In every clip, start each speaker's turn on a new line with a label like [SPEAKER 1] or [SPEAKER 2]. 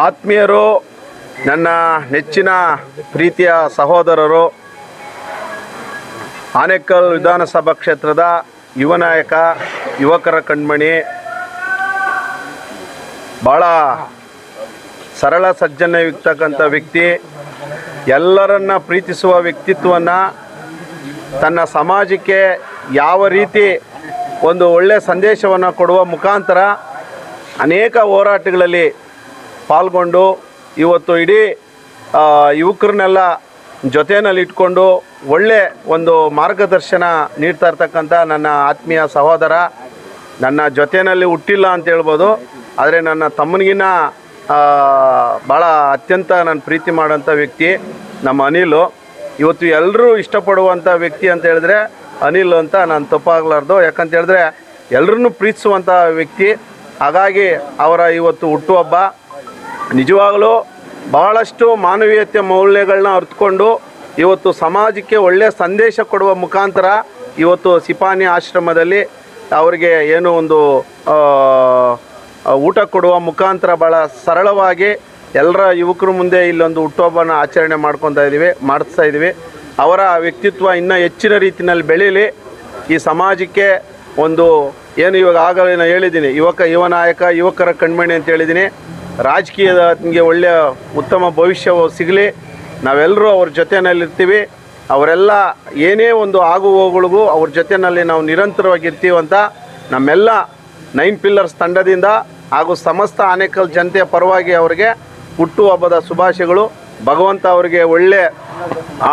[SPEAKER 1] ಆತ್ಮೀಯರು, ನನ್ನ ನೆಚ್ಚಿನ ಪ್ರೀತಿಯ ಸಹೋದರರು, ಆನೇಕಲ್ ವಿಧಾನಸಭಾ ಕ್ಷೇತ್ರದ ಯುವ ನಾಯಕ, ಯುವಕರ ಕಣ್ಮಣಿ ಭಾಳ ಸರಳ ಸಜ್ಜನ್ಯವಿರ್ತಕ್ಕಂಥ ವ್ಯಕ್ತಿ, ಎಲ್ಲರನ್ನ ಪ್ರೀತಿಸುವ ವ್ಯಕ್ತಿತ್ವವನ್ನು ತನ್ನ ಸಮಾಜಕ್ಕೆ ಯಾವ ರೀತಿ ಒಂದು ಒಳ್ಳೆಯ ಸಂದೇಶವನ್ನು ಕೊಡುವ ಮುಖಾಂತರ ಅನೇಕ ಹೋರಾಟಗಳಲ್ಲಿ ಪಾಲ್ಗೊಂಡು ಇವತ್ತು ಇಡೀ ಯುವಕರನ್ನೆಲ್ಲ ಜೊತೆಯಲ್ಲಿ ಇಟ್ಕೊಂಡು ಒಳ್ಳೆ ಒಂದು ಮಾರ್ಗದರ್ಶನ ನೀಡ್ತಾ ಇರ್ತಕ್ಕಂಥ ನನ್ನ ಆತ್ಮೀಯ ಸಹೋದರ, ನನ್ನ ಜೊತೆಯಲ್ಲಿ ಹುಟ್ಟಿಲ್ಲ ಅಂತ ಹೇಳ್ಬೋದು, ಆದರೆ ನನ್ನ ತಮ್ಮನಿಗಿನ್ನ ಭಾಳ ಅತ್ಯಂತ ನಾನು ಪ್ರೀತಿ ಮಾಡೋಂಥ ವ್ಯಕ್ತಿ, ನಮ್ಮ ಅನಿಲು. ಇವತ್ತು ಎಲ್ಲರೂ ಇಷ್ಟಪಡುವಂಥ ವ್ಯಕ್ತಿ ಅಂತ ಹೇಳಿದ್ರೆ ಅನಿಲ್ ಅಂತ ನಾನು ತಪ್ಪಾಗಲಾರ್ದು. ಯಾಕಂತ ಹೇಳಿದ್ರೆ ಎಲ್ಲರನ್ನೂ ಪ್ರೀತಿಸುವಂಥ ವ್ಯಕ್ತಿ. ಹಾಗಾಗಿ ಅವರ ಇವತ್ತು ಹುಟ್ಟುಹಬ್ಬ ನಿಜವಾಗಲೂ ಬಹಳಷ್ಟು ಮಾನವೀಯತೆ ಮೌಲ್ಯಗಳನ್ನ ಅರ್ಥಕೊಂಡು ಇವತ್ತು ಸಮಾಜಕ್ಕೆ ಒಳ್ಳೆಯ ಸಂದೇಶ ಕೊಡುವ ಮುಖಾಂತರ ಇವತ್ತು ಸಿಪಾನಿ ಆಶ್ರಮದಲ್ಲಿ ಅವರಿಗೆ ಏನು ಒಂದು ಊಟ ಕೊಡುವ ಮುಖಾಂತರ ಭಾಳ ಸರಳವಾಗಿ ಎಲ್ಲರ ಯುವಕರ ಮುಂದೆ ಇಲ್ಲೊಂದು ಹುಟ್ಟುಹಬ್ಬನ ಆಚರಣೆ ಮಾಡ್ಕೊತಾ ಇದ್ದೀವಿ ಮಾಡಿಸ್ತಾ ಇದ್ದೀವಿ ಅವರ ವ್ಯಕ್ತಿತ್ವ ಇನ್ನೂ ಹೆಚ್ಚಿನ ರೀತಿಯಲ್ಲಿ ಬೆಳೀಲಿ. ಈ ಸಮಾಜಕ್ಕೆ ಒಂದು ಏನು ಇವಾಗ ಆಗಲೇ ನಾನು ಹೇಳಿದ್ದೀನಿ. ಯುವಕ, ಯುವ ನಾಯಕ, ಯುವಕರ ಕಣ್ಮಣಿ ಅಂತ ಹೇಳಿದ್ದೀನಿ. ರಾಜಕೀಯದ ನಿಮಗೆ ಒಳ್ಳೆಯ ಉತ್ತಮ ಭವಿಷ್ಯ ಸಿಗಲಿ. ನಾವೆಲ್ಲರೂ ಅವ್ರ ಜೊತೆಯಲ್ಲಿರ್ತೀವಿ. ಅವರೆಲ್ಲ ಏನೇ ಒಂದು ಆಗು ಹೋಗುಗಳಿಗೂ ಅವ್ರ ಜೊತೆಯಲ್ಲಿ ನಾವು ಅಂತ ನಮ್ಮೆಲ್ಲ ನೈನ್ ಪಿಲ್ಲರ್ಸ್ ತಂಡದಿಂದ ಹಾಗೂ ಸಮಸ್ತ ಆನೇಕಲ್ ಜನತೆಯ ಪರವಾಗಿ ಅವರಿಗೆ ಹುಟ್ಟುಹಬ್ಬದ ಶುಭಾಶಯಗಳು. ಭಗವಂತ ಅವರಿಗೆ ಒಳ್ಳೆ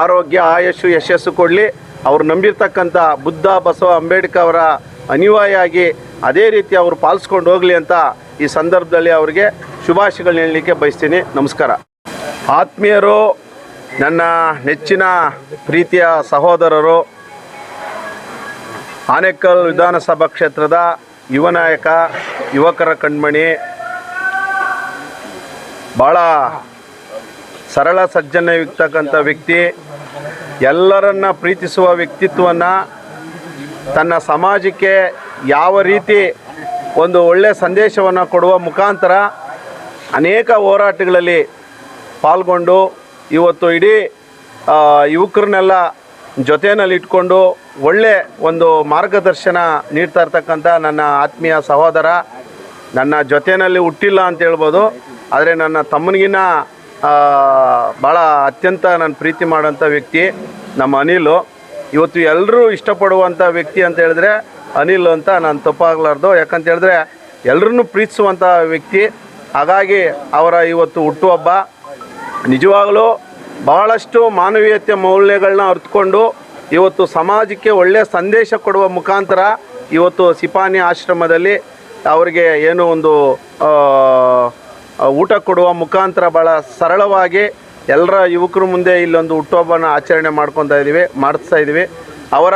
[SPEAKER 1] ಆರೋಗ್ಯ, ಆಯಸ್ಸು, ಯಶಸ್ಸು ಕೊಡಲಿ. ಅವ್ರು ನಂಬಿರ್ತಕ್ಕಂಥ ಬುದ್ಧ, ಬಸವ, ಅಂಬೇಡ್ಕರ್ ಅವರ ಅನಿವಾರ್ಯಾಗಿ ಅದೇ ರೀತಿ ಅವರು ಪಾಲಿಸ್ಕೊಂಡು ಹೋಗಲಿ ಅಂತ ಈ ಸಂದರ್ಭದಲ್ಲಿ ಅವರಿಗೆ ಶುಭಾಶಯಗಳನ್ನ ಹೇಳಲಿಕ್ಕೆ ಬಯಸ್ತೀನಿ. ನಮಸ್ಕಾರ. ಆತ್ಮೀಯರು, ನನ್ನ ನೆಚ್ಚಿನ ಪ್ರೀತಿಯ ಸಹೋದರರು, ಆನೇಕಲ್ ವಿಧಾನಸಭಾ ಕ್ಷೇತ್ರದ ಯುವ ನಾಯಕ, ಯುವಕರ ಕಣ್ಮಣಿ ಭಾಳ ಸರಳ ಸಜ್ಜನ್ಯವಿರ್ತಕ್ಕಂಥ ವ್ಯಕ್ತಿ, ಎಲ್ಲರನ್ನ ಪ್ರೀತಿಸುವ ವ್ಯಕ್ತಿತ್ವವನ್ನು ತನ್ನ ಸಮಾಜಕ್ಕೆ ಯಾವ ರೀತಿ ಒಂದು ಒಳ್ಳೆಯ ಸಂದೇಶವನ್ನು ಕೊಡುವ ಮುಖಾಂತರ ಅನೇಕ ಹೋರಾಟಗಳಲ್ಲಿ ಪಾಲ್ಗೊಂಡು ಇವತ್ತು ಇಡೀ ಯುವಕರನ್ನೆಲ್ಲ ಇಟ್ಕೊಂಡು ಒಳ್ಳೆ ಒಂದು ಮಾರ್ಗದರ್ಶನ ನೀಡ್ತಾ ಇರ್ತಕ್ಕಂಥ ನನ್ನ ಆತ್ಮೀಯ ಸಹೋದರ, ನನ್ನ ಜೊತೆಯಲ್ಲಿ ಹುಟ್ಟಿಲ್ಲ ಅಂತ ಹೇಳ್ಬೋದು, ಆದರೆ ನನ್ನ ತಮ್ಮನಿಗಿನ ಭಾಳ ಅತ್ಯಂತ ನಾನು ಪ್ರೀತಿ ಮಾಡೋಂಥ ವ್ಯಕ್ತಿ ನಮ್ಮ ಅನಿಲು. ಇವತ್ತು ಎಲ್ಲರೂ ಇಷ್ಟಪಡುವಂಥ ವ್ಯಕ್ತಿ ಅಂತ ಹೇಳಿದ್ರೆ ಅನಿಲ್ ಅಂತ ನಾನು ತಪ್ಪಾಗಲಾರ್ದು. ಯಾಕಂತ ಹೇಳಿದ್ರೆ ಎಲ್ಲರನ್ನೂ ಪ್ರೀತಿಸುವಂಥ ವ್ಯಕ್ತಿ. ಹಾಗಾಗಿ ಅವರ ಇವತ್ತು ಹುಟ್ಟುಹಬ್ಬ ನಿಜವಾಗಲೂ ಬಹಳಷ್ಟು ಮಾನವೀಯತೆ ಮೌಲ್ಯಗಳನ್ನ ಅರಿತುಕೊಂಡು ಇವತ್ತು ಸಮಾಜಕ್ಕೆ ಒಳ್ಳೆಯ ಸಂದೇಶ ಕೊಡುವ ಮುಖಾಂತರ ಇವತ್ತು ಸಿಪಾನಿ ಆಶ್ರಮದಲ್ಲಿ ಅವರಿಗೆ ಏನು ಒಂದು ಊಟ ಕೊಡುವ ಮುಖಾಂತರ ಭಾಳ ಸರಳವಾಗಿ ಎಲ್ಲರ ಯುವಕರ ಮುಂದೆ ಇಲ್ಲೊಂದು ಹುಟ್ಟುಹಬ್ಬನ ಆಚರಣೆ ಮಾಡ್ಕೊತಾ ಇದ್ದೀವಿ ಮಾಡಿಸ್ತಾ ಇದ್ದೀವಿ ಅವರ